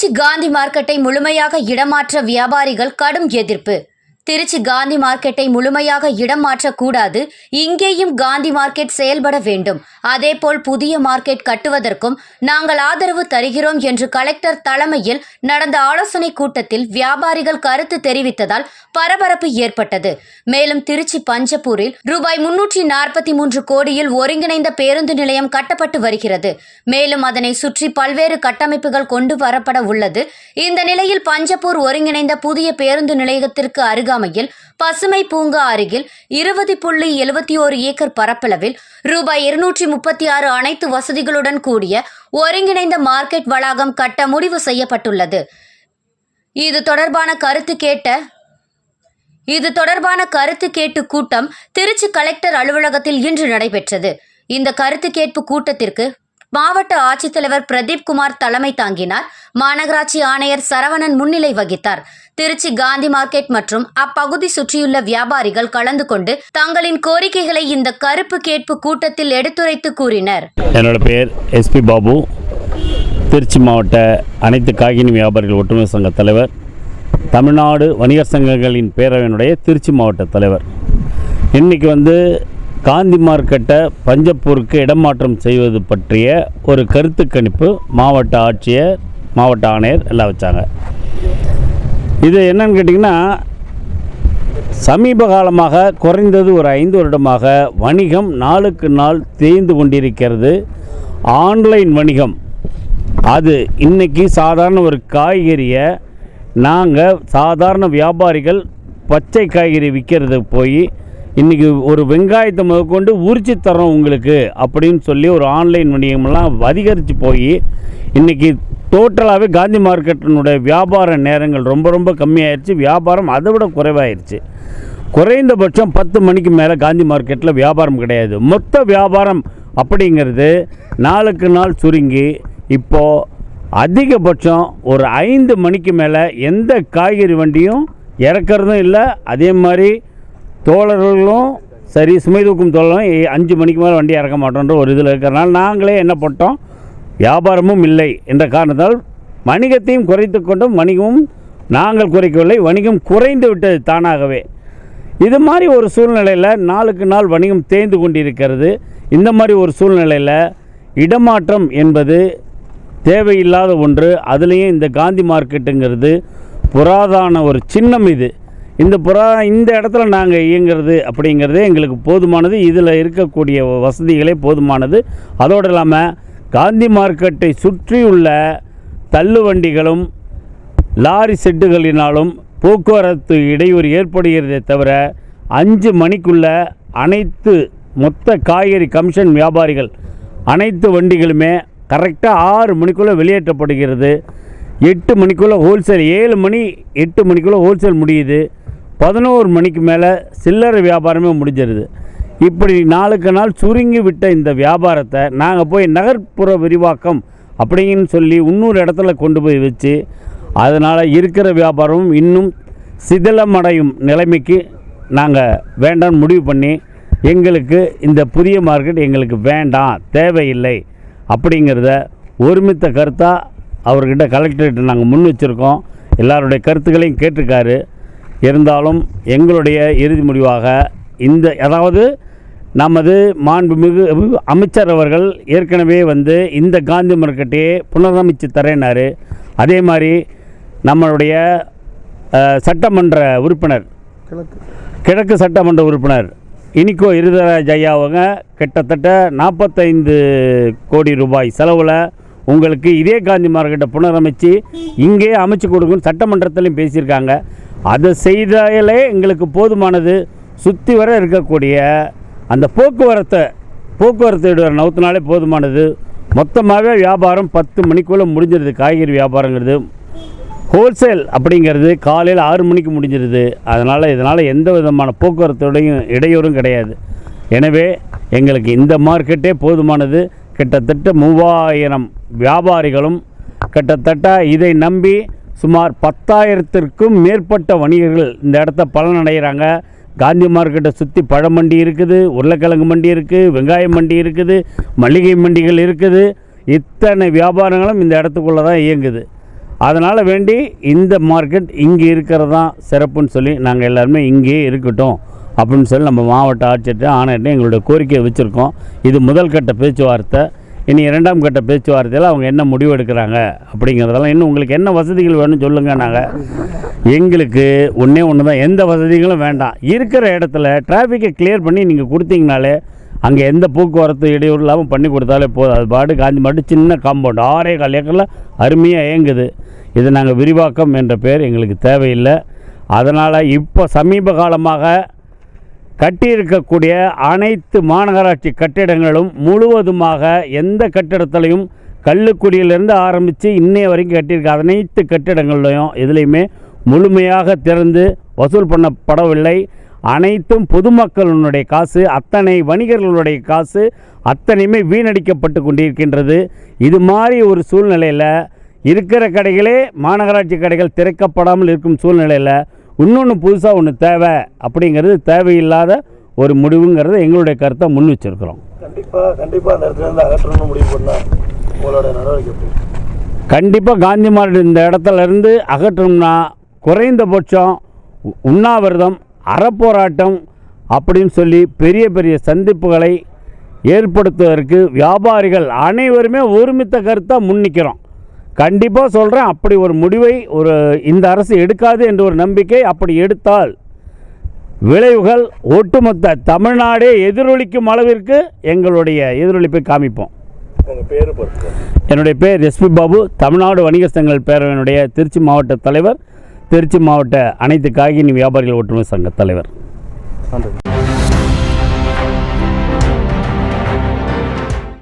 திருச்சி காந்தி மார்க்கெட்டை முழுமையாக இடமாற்ற வியாபாரிகள் கடும் எதிர்ப்பு. திருச்சி காந்தி மார்க்கெட்டை முழுமையாக இடம் மாற்றக்கூடாது. இங்கேயும் காந்தி மார்க்கெட் செயல்பட வேண்டும். அதேபோல் புதிய மார்க்கெட் கட்டுவதற்கும் நாங்கள் ஆதரவு தருகிறோம் என்று கலெக்டர் தலைமையில் நடந்த ஆலோசனை கூட்டத்தில் வியாபாரிகள் கருத்து தெரிவித்ததால் பரபரப்பு ஏற்பட்டது. மேலும் திருச்சி பஞ்சப்பூரில் ரூபாய் முன்னூற்றி நாற்பத்தி மூன்று கோடியில் ஒருங்கிணைந்த பேருந்து நிலையம் கட்டப்பட்டு வருகிறது. மேலும் அதனை சுற்றி பல்வேறு கட்டமைப்புகள் கொண்டு வரப்பட உள்ளது. இந்த நிலையில் பஞ்சப்பூர் ஒருங்கிணைந்த புதிய பேருந்து நிலையத்திற்கு அருகாமையில் பசுமை பூங்கா அருகில் இருபது புள்ளி எழுபத்தி ஓரு ஏக்கர் பரப்பளவில் ரூபாய் இருநூற்றி முப்பத்தி ஆறு அனைத்து வசதிகளுடன் கூடிய ஒருங்கிணைந்த மார்க்கெட் வளாகம் கட்ட முடிவு செய்யப்பட்டுள்ளது. இது தொடர்பான கருத்து கேட்ட இது தொடர்பான கருத்து கேட்டு கூட்டம் திருச்சி கலெக்டர் அலுவலகத்தில் இன்று நடைபெற்றது. இந்த கருத்து கேட்பு கூட்டத்திற்கு மாவட்ட ஆட்சித்தலைவர் பிரதீப் குமார் தலைமை தாங்கினார். மாநகராட்சி ஆணையர் சரவணன் முன்னிலை வகித்தார். திருச்சி காந்தி மார்க்கெட் மற்றும் அப்பகுதி சுற்றியுள்ள வியாபாரிகள் கலந்து கொண்டு தங்களின் கோரிக்கைகளை இந்த கருப்பு கேட்பு கூட்டத்தில் எடுத்துரைத்து கூறினர். என்னோட பெயர் எஸ்பி பாபு. திருச்சி மாவட்ட அனைத்து காகினி வியாபாரிகள் ஒற்றுமை சங்க தலைவர். தமிழ்நாடு வணிகர் சங்கங்களின் பேரவையினுடைய திருச்சி மாவட்ட தலைவர். இன்றைக்கி வந்து காந்தி மார்க்கெட்டை பஞ்சப்பூருக்கு இடமாற்றம் செய்வது பற்றிய ஒரு கருத்து கணிப்பு மாவட்ட ஆட்சியர் மாவட்ட ஆணையர் எல்லாம் வச்சாங்க. இது என்னன்னு கேட்டிங்கன்னா சமீப காலமாக குறைந்தது ஒரு ஐந்து வருடமாக வணிகம் நாளுக்கு நாள் தேய்ந்து கொண்டிருக்கிறது. ஆன்லைன் வணிகம் அது இன்னைக்கு சாதாரண ஒரு காய்கறியை நாங்கள் சாதாரண வியாபாரிகள் பச்சை காய்கறி விற்கிறது போய் இன்றைக்கி ஒரு வெங்காயத்தை முதற்கொண்டு உரிச்சு தரோம் உங்களுக்கு அப்படின்னு சொல்லி ஒரு ஆன்லைன் வணிகமெல்லாம் அதிகரித்து போய் இன்றைக்கி டோட்டலாகவே காந்தி மார்க்கெட்டினுடைய வியாபார நேரங்கள் ரொம்ப ரொம்ப கம்மியாயிருச்சு. வியாபாரம் அதை விட குறைவாயிருச்சு. குறைந்தபட்சம் பத்து மணிக்கு மேலே காந்தி மார்க்கெட்டில் வியாபாரம் கிடையாது. மொத்த வியாபாரம் அப்படிங்கிறது நாளுக்கு நாள் சுருங்கி இப்போது அதிகபட்சம் ஒரு ஐந்து மணிக்கு மேலே எந்த காய்கறி வண்டியும் இறக்கறதும் இல்லை. அதே மாதிரி தோழர்களும் சரி சுமை தூக்கும் தோழரும் அஞ்சு மணிக்கு மேலே வண்டி இறக்க மாட்டோன்ற ஒரு இதில் இருக்கிறனால நாங்களே என்ன பண்ணோம் வியாபாரமும் இல்லை என்ற காரணத்தால் வணிகத்தையும் குறைத்து கொண்டும் வணிகமும் நாங்கள் குறைக்கவில்லை வணிகம் குறைந்து விட்டது தானாகவே. இது மாதிரி ஒரு சூழ்நிலையில் நாளுக்கு நாள் வணிகம் தேய்ந்து கொண்டிருக்கிறது. இந்த மாதிரி ஒரு சூழ்நிலையில் இடமாற்றம் என்பது தேவையில்லாத ஒன்று. அதுலேயும் இந்த காந்தி மார்க்கெட்டுங்கிறது புராதான ஒரு சின்னம் இது. இந்த புறா இந்த இடத்துல நாங்கள் இயங்குறது அப்படிங்கிறதே எங்களுக்கு போதுமானது. இதில் இருக்கக்கூடிய வசதிகளே போதுமானது. அதோடு இல்லாமல் காந்தி மார்க்கெட்டை சுற்றியுள்ள தள்ளுவண்டிகளும் லாரி செட்டுகளினாலும் போக்குவரத்து இடையூறு ஏற்படுகிறதே தவிர அஞ்சு மணிக்குள்ள அனைத்து மொத்த காய்கறி கமிஷன் வியாபாரிகள் அனைத்து வண்டிகளுமே கரெக்டாக ஆறு மணிக்குள்ளே வெளியேற்றப்படுகிறது. எட்டு மணிக்குள்ளே ஹோல்சேல் ஏழு மணி எட்டு மணிக்குள்ளே ஹோல்சேல் முடியுது. பதினோரு மணிக்கு மேலே சில்லறை வியாபாரமே முடிஞ்சிருது. இப்படி நாளுக்கு நாள் சுருங்கி விட்ட இந்த வியாபாரத்தை நாங்கள் போய் நகர்ப்புற விரிவாக்கம் அப்படின்னு சொல்லி இன்னொரு இடத்துல கொண்டு போய் வச்சு அதனால் இருக்கிற வியாபாரமும் இன்னும் சிதிலமடையும் நிலைமைக்கு நாங்கள் வேண்டாம்னு முடிவு பண்ணி எங்களுக்கு இந்த புதிய மார்க்கெட் எங்களுக்கு வேண்டாம் தேவையில்லை அப்படிங்கிறத ஒருமித்த கருத்தாக அவர்கிட்ட கலெக்டரேட் நாங்கள் முன் வச்சுருக்கோம். எல்லாருடைய கருத்துக்களையும் கேட்டிருக்காரு. இருந்தாலும் எங்களுடைய இறுதி முடிவாக இந்த அதாவது நமது மாண்புமிகு அமைச்சர் அவர்கள் ஏற்கனவே வந்து இந்த காந்தி மார்க்கெட்டையே புனரமைச்சு தரேனாரு அதே மாதிரி நம்மளுடைய சட்டமன்ற உறுப்பினர் கிழக்கு சட்டமன்ற உறுப்பினர் இனிக்கோ இருதராஜ் ஐயா அவங்க கிட்டத்தட்ட நாற்பத்தைந்து கோடி ரூபாய் செலவில் உங்களுக்கு இதே காந்தி மார்க்கெட்டை புனரமைச்சு இங்கே அமைச்சு கொடுக்கணும் சட்டமன்றத்திலையும் பேசியிருக்காங்க. அதை செய்தாலே எங்களுக்கு போதுமானது. சுற்றி வர இருக்கக்கூடிய அந்த போக்குவரத்தை போக்குவரத்து இடுவரை நவுத்தினாலே போதுமானது. மொத்தமாகவே வியாபாரம் பத்து மணிக்குள்ளே முடிஞ்சிருது. காய்கறி வியாபாரங்கிறது. ஹோல்சேல் அப்படிங்கிறது காலையில் ஆறு மணிக்கு முடிஞ்சிருது. அதனால் இதனால் எந்த விதமான போக்குவரத்துடையும் இடையூறும் கிடையாது. எனவே எங்களுக்கு இந்த மார்க்கெட்டே போதுமானது. கிட்டத்தட்ட மூவாயிரம் வியாபாரிகளும் கிட்டத்தட்ட இதை நம்பி சுமார் பத்தாயிரத்திற்கும் மேற்பட்ட வணிகர்கள் இந்த இடத்த பலனடைகிறாங்க. காந்தி மார்க்கெட்டை சுற்றி பழ மண்டி இருக்குது உருளைக்கிழங்கு மண்டி இருக்குது வெங்காய மண்டி இருக்குது மளிகை மண்டிகள் இருக்குது. இத்தனை வியாபாரங்களும் இந்த இடத்துக்குள்ளே தான் இயங்குது. அதனால் வேண்டி இந்த மார்க்கெட் இங்கே இருக்கிறது தான் சிறப்புன்னு சொல்லி நாங்கள் எல்லாருமே இங்கேயே இருக்கட்டும் அப்படின்னு சொல்லி நம்ம மாவட்ட ஆட்சியர்கிட்ட ஆணையிட்ட எங்களுடைய கோரிக்கையை வச்சுருக்கோம். இது முதல் கட்ட பேச்சுவார்த்தை. இனி இரண்டாம் கட்ட பேச்சுவார்த்தையில் அவங்க என்ன முடிவு எடுக்கிறாங்க அப்படிங்கிறதெல்லாம் இன்னும் உங்களுக்கு என்ன வசதிகள் வேணும்னு சொல்லுங்கள் நாங்கள் எங்களுக்கு ஒன்றே ஒன்று தான் எந்த வசதிகளும் வேண்டாம். இருக்கிற இடத்துல டிராஃபிக்கை கிளியர் பண்ணி நீங்கள் கொடுத்தீங்கனாலே அங்கே எந்த போக்குவரத்து இடையூறு இல்லாமல் பண்ணி கொடுத்தாலே போதும். அது பாடு காஞ்சி மாட்டு சின்ன காம்பவுண்ட் ஆறே கால் ஏக்கரில் அருமையாக இயங்குது. இது நாங்கள் விரிவாக்கம் என்ற பேர் எங்களுக்கு தேவையில்லை. அதனால் இப்போ சமீப காலமாக கட்டியிருக்கக்கூடிய அனைத்து மாநகராட்சி கட்டிடங்களும் முழுவதுமாக எந்த கட்டிடத்திலையும் கல்லுக்குடியிலிருந்து ஆரம்பித்து இன்னைய வரைக்கும் கட்டியிருக்க. அனைத்து கட்டிடங்கள்லையும் இதுலேயுமே முழுமையாக திறந்து வசூல் பண்ணப்படவில்லை. அனைத்தும் பொதுமக்களுடைய காசு அத்தனை வணிகர்களுடைய காசு அத்தனையுமே வீணடிக்கப்பட்டு கொண்டிருக்கின்றது. இது மாதிரி ஒரு சூழ்நிலையில் இருக்கிற கடைகளே மாநகராட்சி கடைகள் திறக்கப்படாமல் இருக்கும் சூழ்நிலையில் இன்னொன்று புதுசாக ஒன்று தேவை அப்படிங்கிறது தேவையில்லாத ஒரு முடிவுங்கிறத எங்களுடைய கருத்தை முன் வச்சிருக்கிறோம். கண்டிப்பா கண்டிப்பா அந்த இடத்துல இருந்து அகற்றணும்னு முடிவு பண்ணா உங்களோட நடவடிக்கை கண்டிப்பாக காந்தி மார்க்கெட் இந்த இடத்துல இருந்து அகற்றணும்னா குறைந்தபட்சம் உண்ணாவிரதம் அறப்போராட்டம் அப்படின்னு சொல்லி பெரிய பெரிய சந்திப்புகளை ஏற்படுத்துவதற்கு வியாபாரிகள் அனைவருமே ஒருமித்த கருத்தாக முன்னிக்கிறோம். கண்டிப்பாக சொல்கிறேன் அப்படி ஒரு முடிவை ஒரு இந்த அரசு எடுக்காது என்ற ஒரு நம்பிக்கை அப்படி எடுத்தால் விளைவுகள் ஒட்டுமொத்த தமிழ்நாடே எதிரொலிக்கும் அளவிற்கு எங்களுடைய எதிரொலிப்பை காமிப்போம். என்னுடைய பேர் எஸ்பி பாபு. தமிழ்நாடு வணிக சங்கங்கள் பேரவையினுடைய திருச்சி மாவட்ட தலைவர் திருச்சி மாவட்ட அனைத்து காய்கனி வியாபாரிகள் ஒற்றுமை சங்க தலைவர். நன்றி.